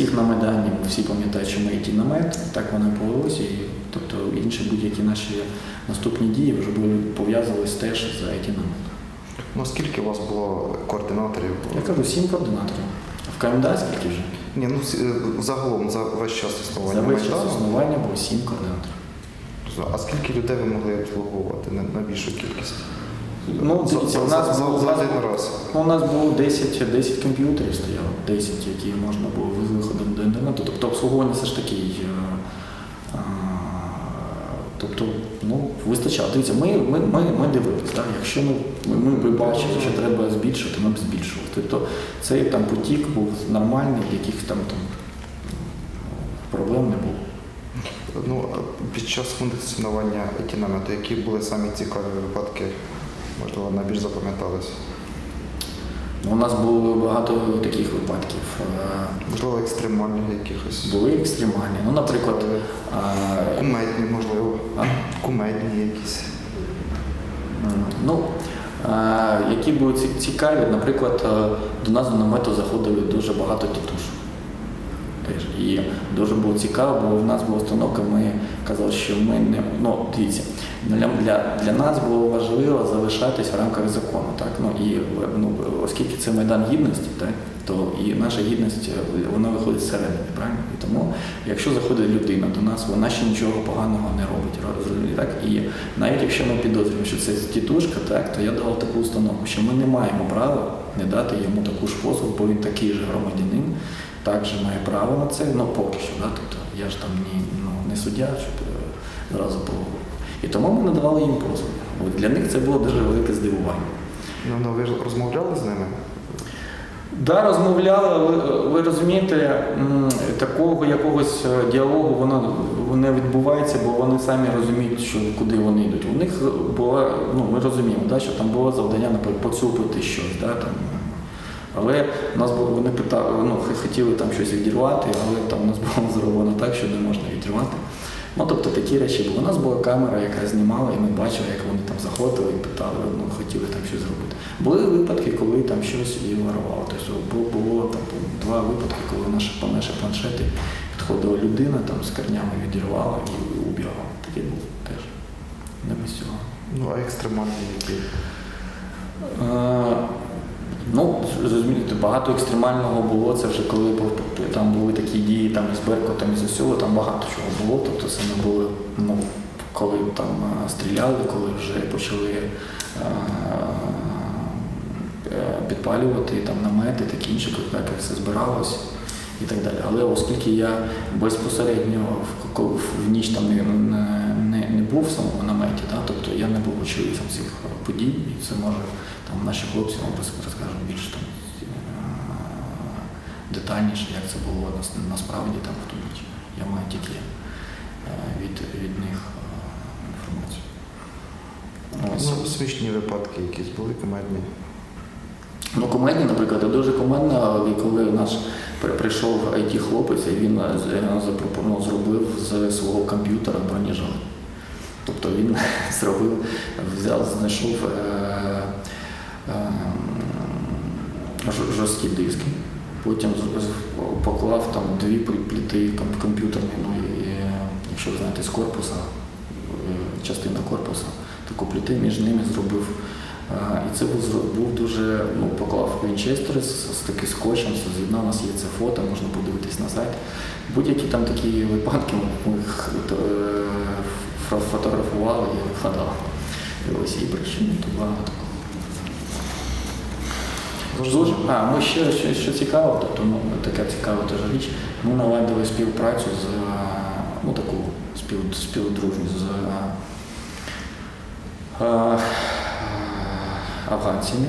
всіх на Майдані всі пам'ятають, що ми it намет, так воно і повелося. І, тобто інші будь-які наші наступні дії вже були пов'язувалися теж з it намет. Ну скільки у вас було координаторів? Я кажу, сім координаторів. В КМДА скільки вже? Ні, ну е, загалом за весь час існування. За весь час існування було сім координаторів. А скільки людей ви могли обслуговувати на більшу кількість? Ну, дивіться, у нас за, було- за один раз. Ну, у нас було 10, 10 комп'ютерів стояло, 10, які можна було виходом до інтернету. Тобто обслуговування все ж таки. е, Тобто, ну, вистачало. Дивіться, ми, ми, ми, ми дивилися, так? якщо ми, ми, ми б бачили, що треба збільшити, ми б збільшували. Тобто цей там потік був нормальний, яких там, там проблем не було. Ну, під час функціонування IT-намету, які були самі цікаві випадки, можливо, найбільш запам'яталися? Ну, У нас було багато таких випадків. Е, Можливо, екстремальних якихось. Були екстремальні. Ну, наприклад, Кумедні, можливо. а? Кумедні якісь. Ну, е, які були цікаві, наприклад, е, до нас до намету заходили дуже багато тітуш. І дуже було цікаво, бо в нас була установка, ми казали, що ми не. Ну, дивіться, для, для, для нас було важливо залишатись в рамках закону. Так? Ну, і, ну, оскільки це Майдан гідності, так? то і наша гідність е, вона виходить зсередини, правильно? І тому, якщо заходить людина до нас, вона ще нічого поганого не робить. Так? І навіть якщо ми підозрюємо, що це тітушка, так, то я давав таку установку, що ми не маємо права не дати йому таку ж послугу, бо він такий же громадянин, також має право на це, ну поки що. Да? Тобто я ж там ні, ну, не суддя, щоб е, зразу по. І тому ми надавали їм послуги. Для них це було дуже велике здивування. Ну, ну, ви ж розмовляли з ними? Да, розмовляли, але ви розумієте, такого якогось е, діалогу воно не відбувається, бо вони самі розуміють, що куди вони йдуть. У них була, ну ми розуміємо, да, що там було завдання, наприклад, поцупити щось, да, там. Але нас було, вони питали, ну, хотіли там щось відірвати, але там у нас було зроблено так, що не можна відірвати. Ну, тобто такі речі були. У нас була камера, яка знімала, і ми бачили, як вони там заходили і питали, ну, хотіли там щось зробити. Були випадки, коли там щось і вирувало. Тобто було, було там два випадки, коли наші, по наші планшети підходила людина там з корнями відірвала і убігала. Таке було теж. Не без цього. Ну, а екстремальні які? Ну, зрозумієте, багато екстремального було. Це вже коли був- там були такі дії там із Беркутом, із усього, там багато чого було. Тобто це не було, ну, коли там е, стріляли, коли вже почали е, е, підпалювати там намети, такі інші, як все збиралось і так далі. Але оскільки я безпосередньо в, в ніч там не, не, не був в самому наметі, да, тобто я не був очевидцем цих подій, і це може там наші хлопці вам розкажуть більш там е, детальніше, як це було нас- насправді там в ту ніч. Я маю тільки е, від, від них е, інформацію. Ну, смішні випадки якісь були кумедні. Ну, комедні, наприклад, дуже комедна, коли наш прийшов it хлопець і він е, е, запропонував, зробив з свого комп'ютера бронежилет. Тобто він зробив, взяв, знайшов е, е, жорсткі диски, потім поклав там дві плі- пліти комп'ютерні, ну і якщо ви знаєте, з корпуса, е, частина корпуса, таку пліти між ними зробив. І це був, був дуже, ну, поклав Вінчестер з, з таким скотчем, з'єднав, у нас є це фото, можна подивитись на сайт. Будь-які там такі випадки ми їх е, фотографували і викладали. І ось і прийшли тут багато такого. Дуже. А, ми ще що, що цікаво, тобто ну, така цікава теж річ. Ми наладили співпрацю з ну, таку спів, співдружню з афганцями.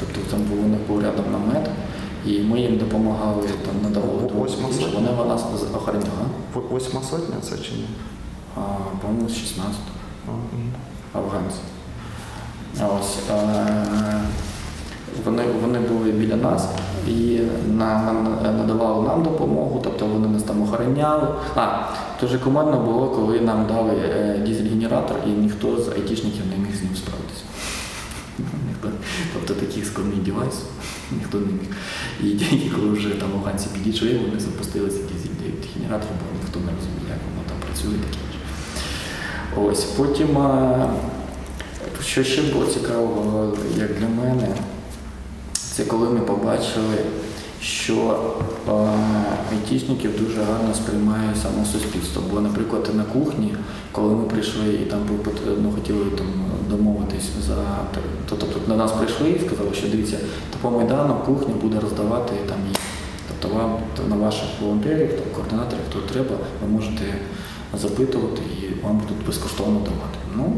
Тобто там був у них був рядом намет, і ми їм допомагали там надавали допомогу. сотня? Вони нас охороняли. В- Восьма сотня це чи ні? По-моєму, з 16 А, м. афганці. Ось, е, вони, вони були біля нас і на, на- надавали нам допомогу, тобто вони нас там охороняли. А, дуже командно було, коли нам дали е, дизель-генератор, і ніхто з айтішників не міг з ним справитися. Ніхто. Тобто такий складний девайс. ніхто не міг. І коли вже там афганці підійшли, вони запустилися якісь дизель-генератори, бо ніхто не розуміє, як воно там працює таке. Ось потім, що ще було цікавого, як для мене, це коли ми побачили, що е, айтішників дуже гарно сприймає само суспільство. Бо, наприклад, на кухні, коли ми прийшли і там ну, хотіли там домовитись за то, тобто до нас прийшли і сказали, що дивіться, то по майдану кухня буде роздавати там їсти. Тобто вам то на ваших волонтерів, там, координаторів, хто треба, ви можете запитувати і вам будуть безкоштовно давати. Ну,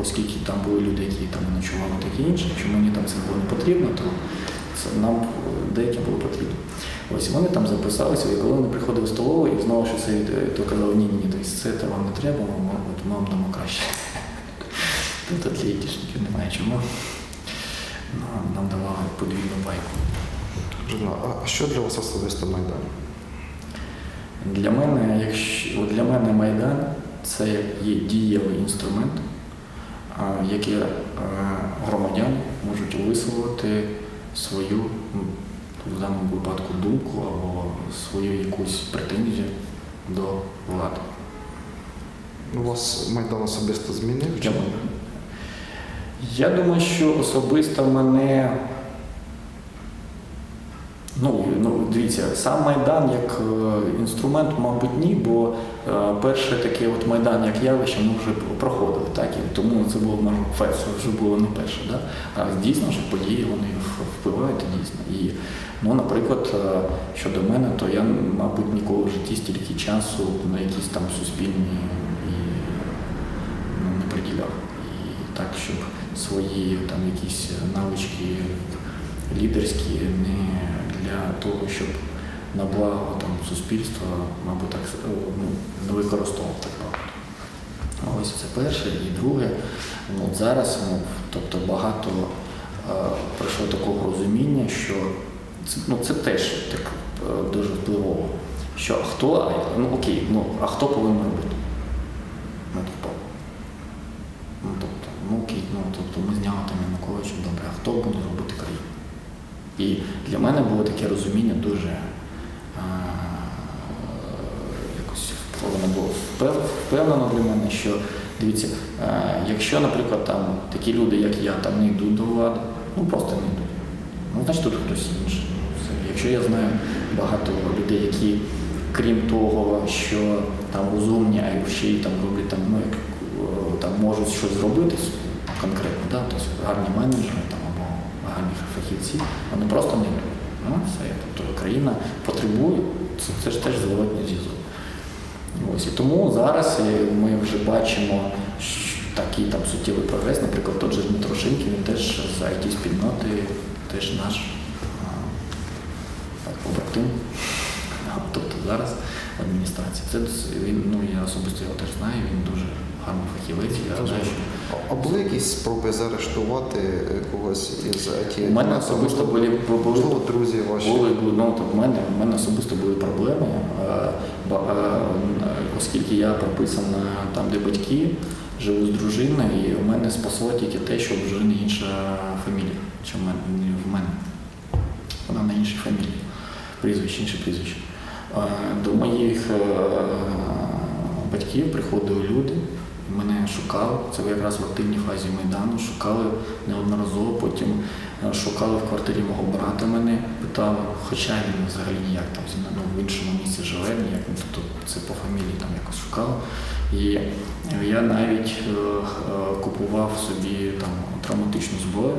оскільки там були люди, які там ночували таке інше, якщо мені там це було не потрібно, то нам деяким було потрібно. Ось вони там записалися, і коли вони приходили в столову, і знову ж це е, то казали, ні, ні, ні, це то вам не треба, вам, вам дамо краще. Тобто для айтішників немає чому. Нам, давали подвійну байку. Жена, а що для вас особисто Майдан? Для мене, якщо для мене Майдан це є дієвий інструмент, який е, громадяни можуть висловити свою, в даному випадку, думку або свою якусь претензію до влади. У вас Майдан особисто змінив? я думаю, що особисто мене. Ну, ну, дивіться, сам Майдан як е, інструмент, мабуть, ні, бо е, перший такий от Майдан як явище ми вже проходили, так, і тому це було може, фе- вже було не перше. Да? А дійсно, що події вони впливають дійсно. І, ну, наприклад, е, щодо мене, то я, мабуть, ніколи в житті стільки часу на якісь там суспільні і ну, не приділяв. І так, щоб свої там якісь навички лідерські не для того, щоб на благо там суспільства, мабуть, так е, ну, не використовував так. Ось це перше. І друге, ну, от зараз ну, тобто багато е, прийшло такого розуміння, що це, ну, це теж так е, дуже впливово. Що хто, ну окей, ну а хто повинен робити? Ну, тобто, ну, тобто, ну окей, ну тобто ми зняли там Януковича, добре, а хто буде робити? І для мене було таке розуміння дуже а, якось воно було впевнено для мене, що дивіться, а, якщо, наприклад, там такі люди, як я, там не йдуть до влади, ну просто не йдуть. Ну, значить тут хтось інший. Все. Якщо я знаю багато людей, які, крім того, що там розумні, а ще й там роблять там, ну, як, там можуть щось зробити конкретно, да? тобто гарні менеджери там, фахівці, вони просто не йдуть. Ну. Тобто країна потребує, це, це ж теж зворотній зв'язок. Ось і тому зараз е, ми вже бачимо такий там суттєвий прогрес. Наприклад, тот же Дмитро Шинків, він теж з it спільноти, теж наш так, побратим. Тобто зараз адміністрації. Це він, ну я особисто його теж знаю, він дуже гарний фахівець. Я знаю, що А були якісь спроби заарештувати когось із IT? у мене особисто були, були, Можливо, друзі ваші? Були, були, ну, то в мене, в мене особисто були проблеми, е, ба- е, оскільки я прописана там, де батьки, живу з дружиною, і в мене спасло тільки те, що в дружини інша фамілія, чи в мене, в мене. Вона на іншій фамілії, прізвище, інше прізвище. Е, До моїх е, батьків приходили люди, мене шукали, це якраз в активній фазі Майдану, шукали неодноразово, потім е, шукали в квартирі мого брата мене, питали, хоча він взагалі ніяк там ну, в іншому місці живе, ніяк, ну, тобто це по фамілії там якось шукали. І я навіть купував собі там травматичну зброю,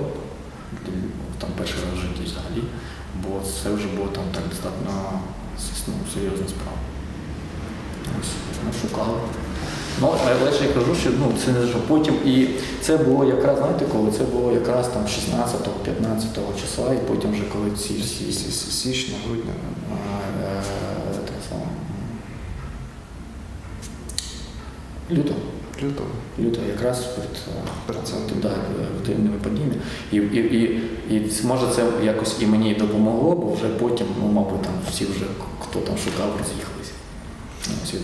там перший раз в житті взагалі, бо це вже було там так достатньо ну, серйозна справа. Ось, шукали. Ну, але ж я кажу, що ну, це не що потім. І це було якраз, знаєте, коли це було якраз там 16-15 числа, і потім вже коли ці всі Січня, грудня. е, так само. Лютого. Лютого. Лютого якраз перед, е, Перед активними подіями. І, і, і, і може це якось і мені допомогло, бо вже потім, ну, мабуть, там всі вже, хто там шукав, роз'їхалися.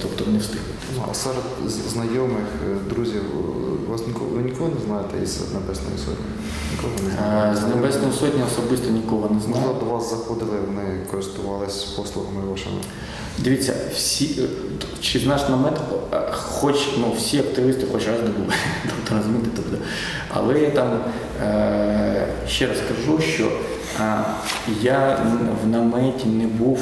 Тобто не встигли. Ну, а серед знайомих, е, друзів, е, вас нікого, ви нікого не знаєте із Небесної Сотні? Нікого не Е, знаєте? З Небесної Сотні особисто нікого не знаю. Можливо, до вас заходили, вони користувались послугами вашими. Дивіться, всі чи наш намет, хоч ну, всі активісти хоч раз не були. Тобто розумієте, тобто. Але я там ще раз кажу, що я в наметі не був,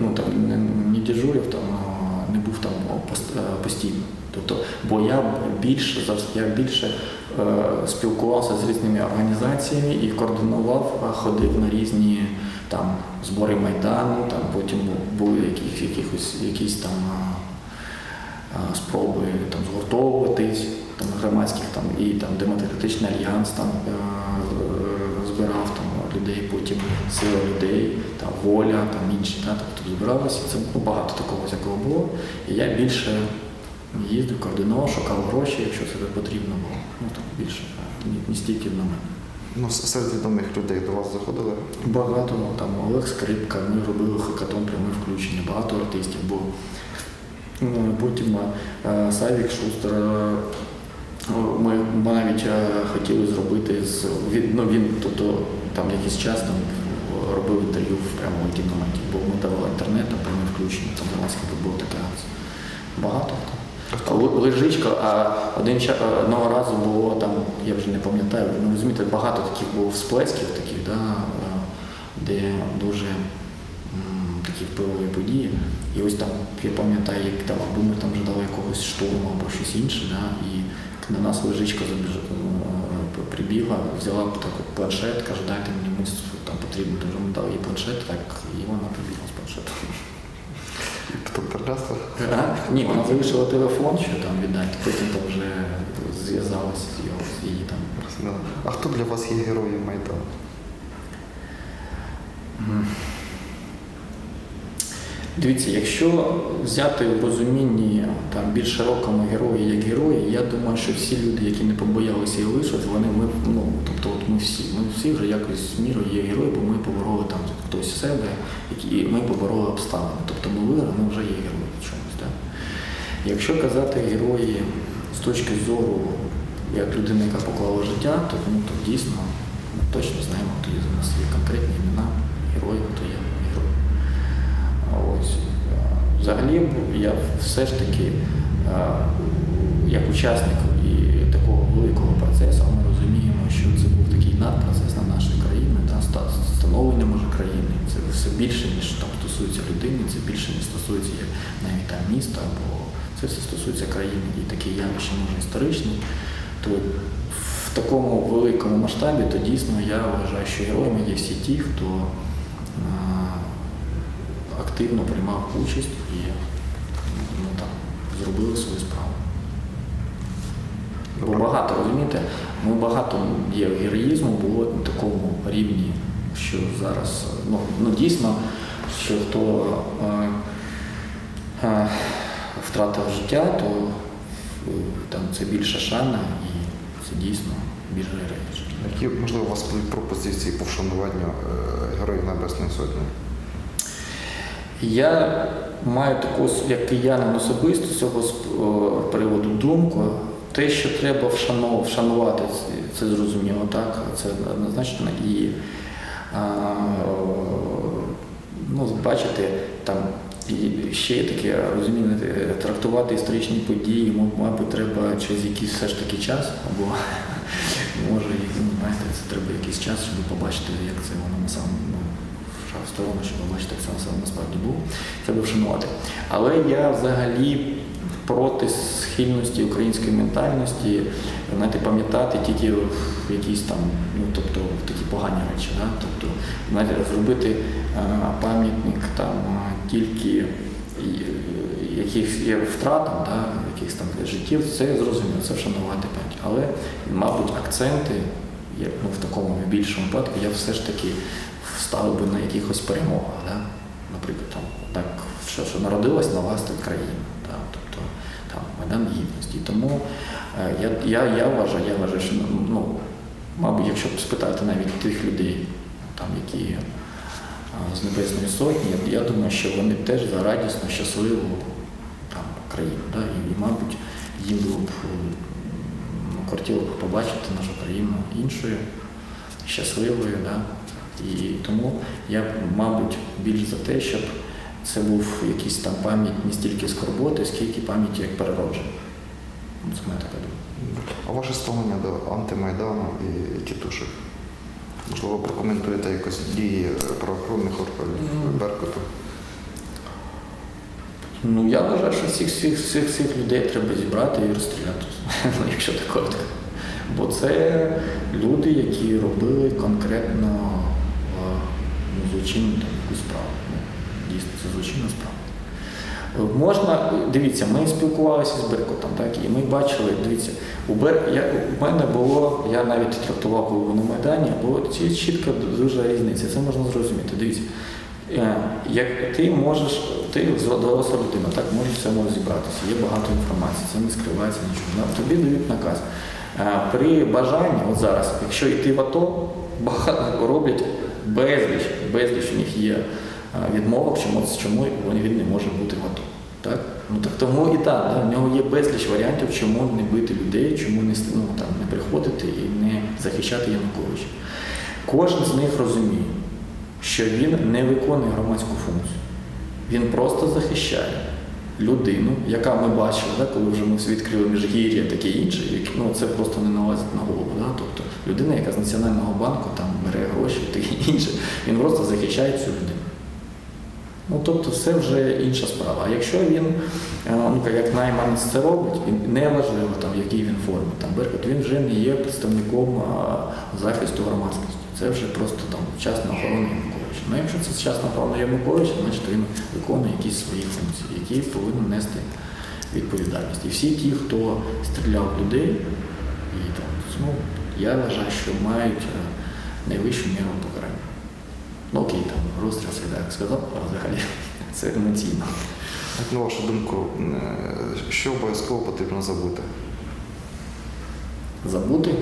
ну там не, не дежурив, там а, не був там пост- е, постійно. Тобто, бо я більше я більше е, спілкувався з різними організаціями і координував, ходив на різні там збори майдану, там потім були якісь, якихось, якісь там а, а, спроби там згуртовуватись, там громадських там і там демократичний альянс там е, збирав там людей, потім сила людей, там воля, там інші, да, тобто збиралися. Це багато такого всякого було. І я більше їздив, координував, шукав гроші, якщо це потрібно було. Ну там більше, не, стільки на мене. Ну, серед відомих людей до вас заходили. Багато там Олег Скрипка, ми робили хакатон пряме включення, багато артистів було. Ну, Потім е, Савік Шустер. е, Ми, навіть е, хотіли зробити з він, ну, він тобто там якийсь час там робив інтерв'ю в прямому кіноматі, бо ми давали інтернет, там пряме включення, там громадський футбол така акція. Багато Лежичка, а один одного разу було там, я вже не пам'ятаю, ну розумієте, багато таких було всплесків таких, да, де дуже такі впливові події. І ось там, я пам'ятаю, як там або ми там ждали якогось штурму або щось інше, да, і на нас лежичка забіж... е, прибігла, взяла так от планшет, каже, дайте мені ми там потрібно, дуже дали їй планшет, так, і вона прибігла з планшетом. Перелясла. А? Ні, вона залишила телефон, що там віддати, потім там вже зв'язалася з його з її там. А хто для вас є героєм Майдану? Дивіться, якщо взяти в розумінні більш широкому герої як герої, я думаю, що всі люди, які не побоялися і лишать, вони ми ну тобто, от ми всі, ми всі вже якось мірою є герої, бо ми побороли там хтось себе, і ми побороли обставини. Тобто ми виграли, ми вже є герої в чомусь. Да? Якщо казати герої з точки зору як людина, яка поклала життя, то, ну, то дійсно ми точно знаємо, хто є у нас є конкретні імена героїв, хто є герой. Ось. Взагалі я все ж таки, е, як учасник і такого великого процесу, ми розуміємо, що це був такий надпроцес на нашій країні, да, ста- становлення може країни. Це все більше, ніж там стосується людини, це більше не стосується навіть там міста, бо це все стосується країни і таке явище може історичне. То в такому великому масштабі, то дійсно я вважаю, що героями є всі ті, хто активно приймав участь і ну, там, зробили свою справу. Бо багато, розумієте, ми багато є героїзму було на такому рівні, що зараз ну, ну дійсно, що хто е, е, втратив життя, то е, там це більше шана і це дійсно більш героїчно. Які, можливо, у вас пропозиції по вшануванню е, Героїв Небесної Сотні? Я маю таку, як киянин особисто з цього приводу думку. Те, що треба вшанувати, це, зрозуміло, так, це однозначно. І а, ну, бачите, там і ще таке розуміння, трактувати історичні події, мабуть, треба через якийсь все ж таки час, або може, ну, знаєте, це треба якийсь час, щоб побачити, як це воно на самому ну, шаг в сторону, щоб побачити, як це самому насправді було. Треба вшанувати. Але я взагалі проти схильності української ментальності, знаєте, пам'ятати тільки в якісь там, ну тобто в такі погані речі. Да? Тобто, знаєте, зробити е, пам'ятник там е, тільки яких є втратам, да, якихось там життів, це зрозуміло, це вшанувати пам'ять. Але, мабуть, акценти є, ну, в такому більшому випадку я все ж таки вставив би на якихось перемогах. Да? Наприклад, там, так, що, що народилась нова країна. Да? Тобто там Майдан Гідності. Тому е, я, я, я вважаю, я вважаю, що ну, мабуть, якщо спитати навіть тих людей, там, які е, з Небесної Сотні, я, думаю, що вони теж за радісно, щасливо країну. Да? І, мабуть, їм було б м, ну, б побачити нашу країну іншою, щасливою. Да? І тому я, мабуть, більш за те, щоб це був якийсь там пам'ять не стільки скорботи, скільки пам'яті як переродження. Це моя така думка. А ваше ставлення до антимайдану і тітушок? Можливо, прокоментуєте якось дії правоохоронних органів Ну. Беркуту? Ну, я вважаю, що всіх всіх всіх всіх людей треба зібрати і розстріляти, якщо так коротко. Бо це люди, які робили конкретно е, злочинну там, якусь справу. Ну, дійсно, це злочинна справа. Е, Можна, дивіться, ми спілкувалися з Беркутом, так, і ми бачили, дивіться, у, Бер, я, у мене було, я навіть трактував коли на Майдані, було ці- чітка дуже різниця, це можна зрозуміти. Дивіться, е, як ти можеш, ти доросла людина, так можеш в цьому розібратися, є багато інформації, це не скривається нічого. Тобі дають наказ. Е, При бажанні, от зараз, якщо йти в АТО, багато роблять безліч, безліч у них є відмовок, чому, чому він не може бути АТО. Так? Ну так тому і так, да, в нього є безліч варіантів, чому не бити людей, чому не, ну, там, не приходити і не захищати Януковича. Кожен з них розуміє, що він не виконує громадську функцію. Він просто захищає людину, яка ми бачили, да, коли вже ми відкрили міжгір'я, таке інше, як- ну, це просто не налазить на голову. Да? Тобто людина, яка з Національного банку там бере гроші, таке інше, він просто захищає цю людину. Ну, тобто це вже інша справа. А якщо він, е, ну, як найманець це робить, він не важливо, там, в якій він формі, там, Беркут, він вже не є представником захисту громадськості. Це вже просто там частна охорона. Ну, якщо це частна охорона Януковича, значить він виконує якісь свої функції, які повинен нести відповідальність. І всі ті, хто стріляв в людей, і там, ну, я вважаю, що мають е, найвищу міру покарання. Ну окей, там розстріл це я так сказав, а взагалі це емоційно. Як на вашу думку, е, що обов'язково потрібно забути? Забути.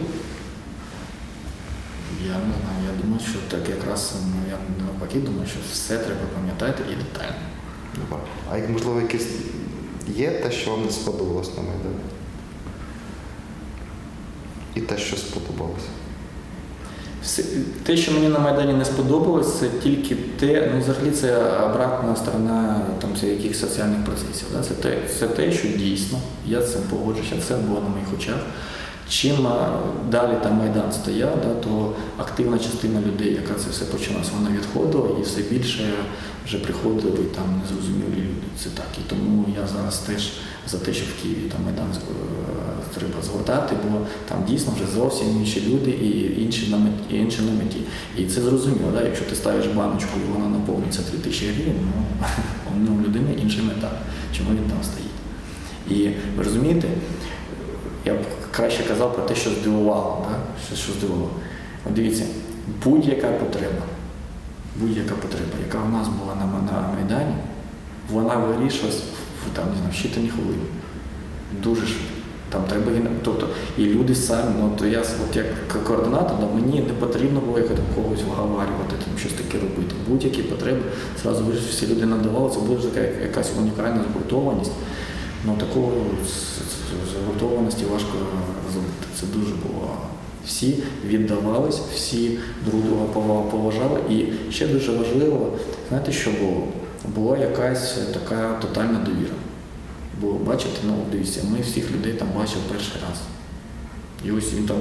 Я не знаю, я думаю, що так якраз ну, я навпаки думаю, що все треба пам'ятати і детально. Добре. А як можливо якесь є те, що вам не сподобалось на Майдані? І те, що сподобалось? Все, те, що мені на Майдані не сподобалось, це тільки те, ну взагалі це обратна сторона там, це якихось соціальних процесів. Да? Це, те, це те, що дійсно, я з цим погоджуюся, це було на моїх очах. Чим далі там Майдан стояв, да, то активна частина людей, яка це все почалась, вона відходила і все більше вже приходили там незрозумілі люди. Це так. І тому я зараз теж за те, що в Києві там Майдан е, треба згортати, бо там дійсно вже зовсім інші люди і інші на меті. І, інші на меті. і це зрозуміло, да? якщо ти ставиш баночку і вона наповниться 3 тисячі гривень, ну, у людини інша мета, чому він там стоїть. І ви розумієте, я б краще казав про те, що здивувало. Да? Що, що здивувало. От дивіться, будь-яка потреба, будь-яка потреба, яка у нас була на, на Майдані, вона вирішилась в, в щитані хвилини. Дуже швидко. Там треба тобто, і люди самі, ну то я от як координатор, мені не потрібно було якось когось вговарювати, там щось таке робити. Будь-які потреби зразу всі люди надавали, це буде така якась унікальна згуртованість. Ну такого згуртованості важко зробити. Це дуже було. Всі віддавались, всі друг друга поважали. І ще дуже важливо, знаєте, що було? Була якась така тотальна довіра. Бо бачите, ну дивіться, ми всіх людей там бачили перший раз. І ось він там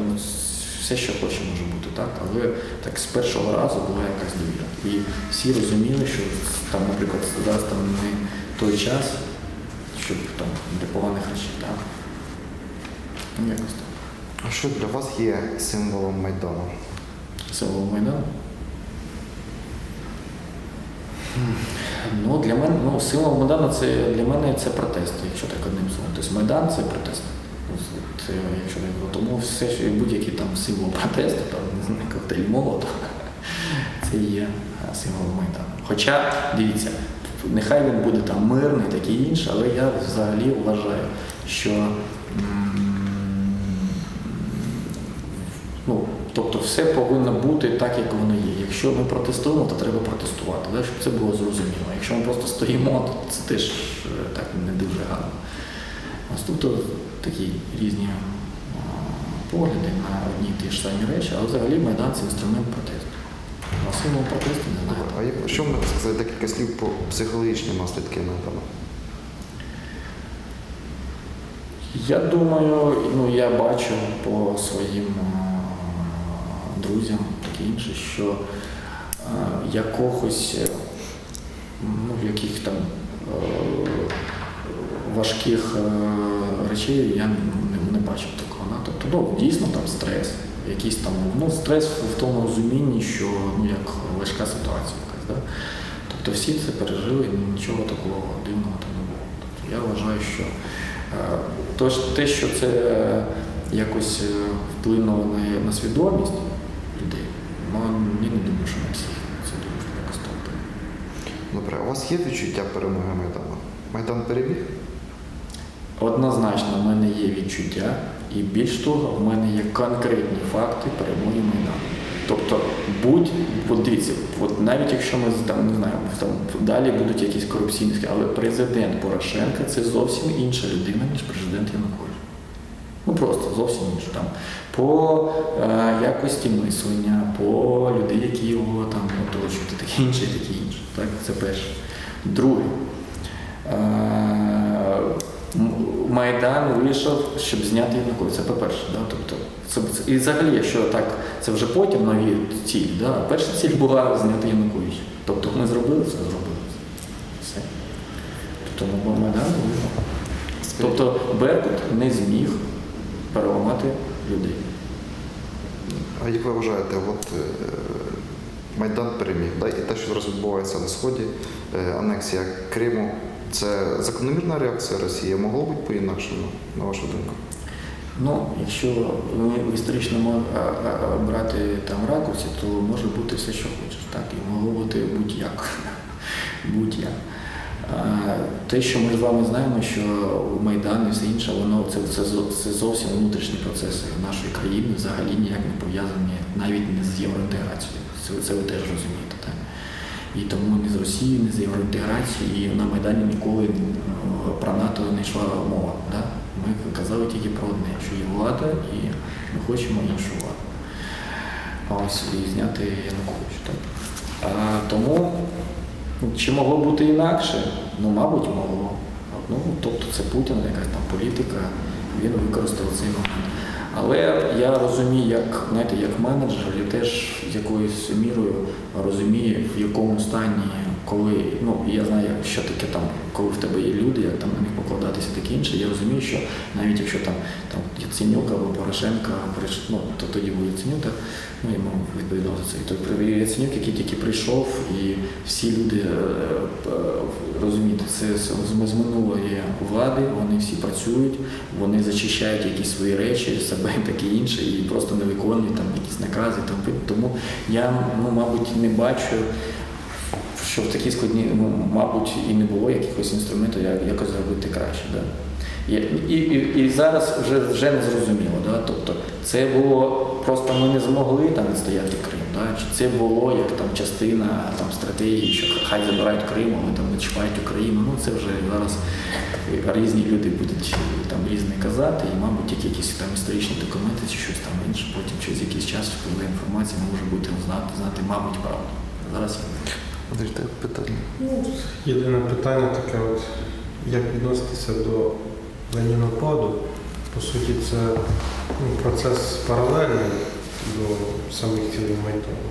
все, що хоче, може бути, так? Але так з першого разу була якась довіра. І всі розуміли, що там, наприклад, зараз там не той час, щоб там для поганих речей, так? Ну, якось так. А що для вас є символом Майдану? Символ Майдану. Ну, для мене, ну, символ Майдану це для мене це протест, якщо так одним словом. Тобто Майдан це протест. От, е, якщо так, тому все, що будь-який там символ протесту, там, не знаю, коктейль молотов, це є е, символ Майдану. Хоча, дивіться, нехай він буде там мирний, таке інше, але я взагалі вважаю, що ну, тобто все повинно бути так, як воно є. Якщо ми протестуємо, то треба протестувати, да, щоб це було зрозуміло. Якщо ми просто стоїмо, то це теж е, так не дуже гарно. Ось такі різні погляди на одні і ті ж самі речі, але взагалі Майдан це інструмент протесту. Масового протесту не знаю. А як, що можна сказати декілька слів про психологічні наслідки Майдану? Я думаю, ну я бачу по своїм друзям, таке інше, що якогось е, ну, яких там е, важких е, речей я не, бачив такого. Да? Тобто, ну, дійсно там стрес, якийсь там ну, стрес в тому розумінні, що ну, як важка ситуація якась. Да? Тобто всі це пережили, нічого такого дивного там не було. Тобто, я вважаю, що е, то те, що це якось е, вплинуло на, на свідомість людей, ну, я не думаю, що на всіх це дуже якось так. Добре, у вас є відчуття перемоги Майдану? Майдан переміг? Однозначно, в мене є відчуття, і більш того, в мене є конкретні факти перемоги Майдану. Тобто, будь, от дивіться, от навіть якщо ми там не знаю, там далі будуть якісь корупційні, але президент Порошенка це зовсім інша людина, ніж президент Янукович. Ну просто зовсім інша. Там по е, якості мислення, по людей, які його там оточують, таке інше, таке інше. Так, це перше. Друге. Е, Майдан вийшов, щоб зняти Януковича. Це по-перше. Да? Тобто, це, це- і взагалі, якщо так, це вже потім нові цілі. Да? Перша ціль була зняти Януковича. Тобто ми зробили це, зробили це. Все. Тобто ну, Майдан вийшов. Тобто Беркут не зміг переламати людей. А як ви вважаєте, от е, Майдан переміг, да? і те, що зараз відбувається на Сході, е, анексія Криму, це закономірна реакція Росії? Могло бути по-інакшому, на вашу думку? Ну, якщо ми в історичному а, а, брати там ракурсі, то може бути все, що хочеш, так, і могло бути будь-як. будь-як. Те, що ми з вами знаємо, що Майдан і все інше, воно це, це, це зовсім внутрішні процеси нашої країни, взагалі ніяк не пов'язані навіть не з євроінтеграцією. Це, це ви теж розумієте. Так? І тому ні з Росією, ні з євроінтеграцією, і на Майдані ніколи е, про НАТО не йшла мова. Да? Ми казали тільки про одне, що є влада, і ми хочемо іншу владу. А Ось і зняти Януковича. Так? А, тому ну, чи могло бути інакше? Ну, мабуть, могло. Ну, тобто це Путін, якась там політика, він використав цей момент. Але я розумію, як, знаєте, як менеджер, я теж з якоюсь мірою розумію, в якому стані, коли, ну, я знаю, що таке там, коли в тебе є люди, як там на них покладатися таке інше. Я розумію, що навіть якщо там, там Яценюк або Порошенка, ну, то тоді був Яценюк, ну, йому відповідав за це. І той при- Яценюк, який тільки прийшов, і всі люди, е, е, це з, минулої влади, вони всі працюють, вони зачищають якісь свої речі, себе і таке інше, і просто не виконують там якісь накази. Тому я, ну, мабуть, не бачу, що в такі складні, ну, мабуть, і не було якихось інструментів, як якось зробити краще. Да? І, і, і, зараз вже, вже не зрозуміло. Да? Тобто це було просто ми не змогли там відстояти Крим. Да? Чи це було як там частина там, стратегії, що хай забирають Крим, але там не чіпають Україну. Ну це вже зараз різні люди будуть там різне казати, і, мабуть, тільки якісь там історичні документи чи щось там інше, потім через якийсь час, коли інформація може бути знати, знати, мабуть, правду. Зараз таке питання. Ну, Єдине питання таке, от, як відноситися до ленінопаду. По суті, це ну, процес паралельний до самих цілей Майдану.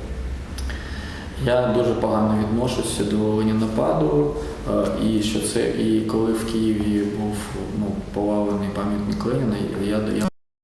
Я дуже погано відношуся до Ленінопаду, е, і що це, і коли в Києві був ну, повалений пам'ятник Леніна, я, я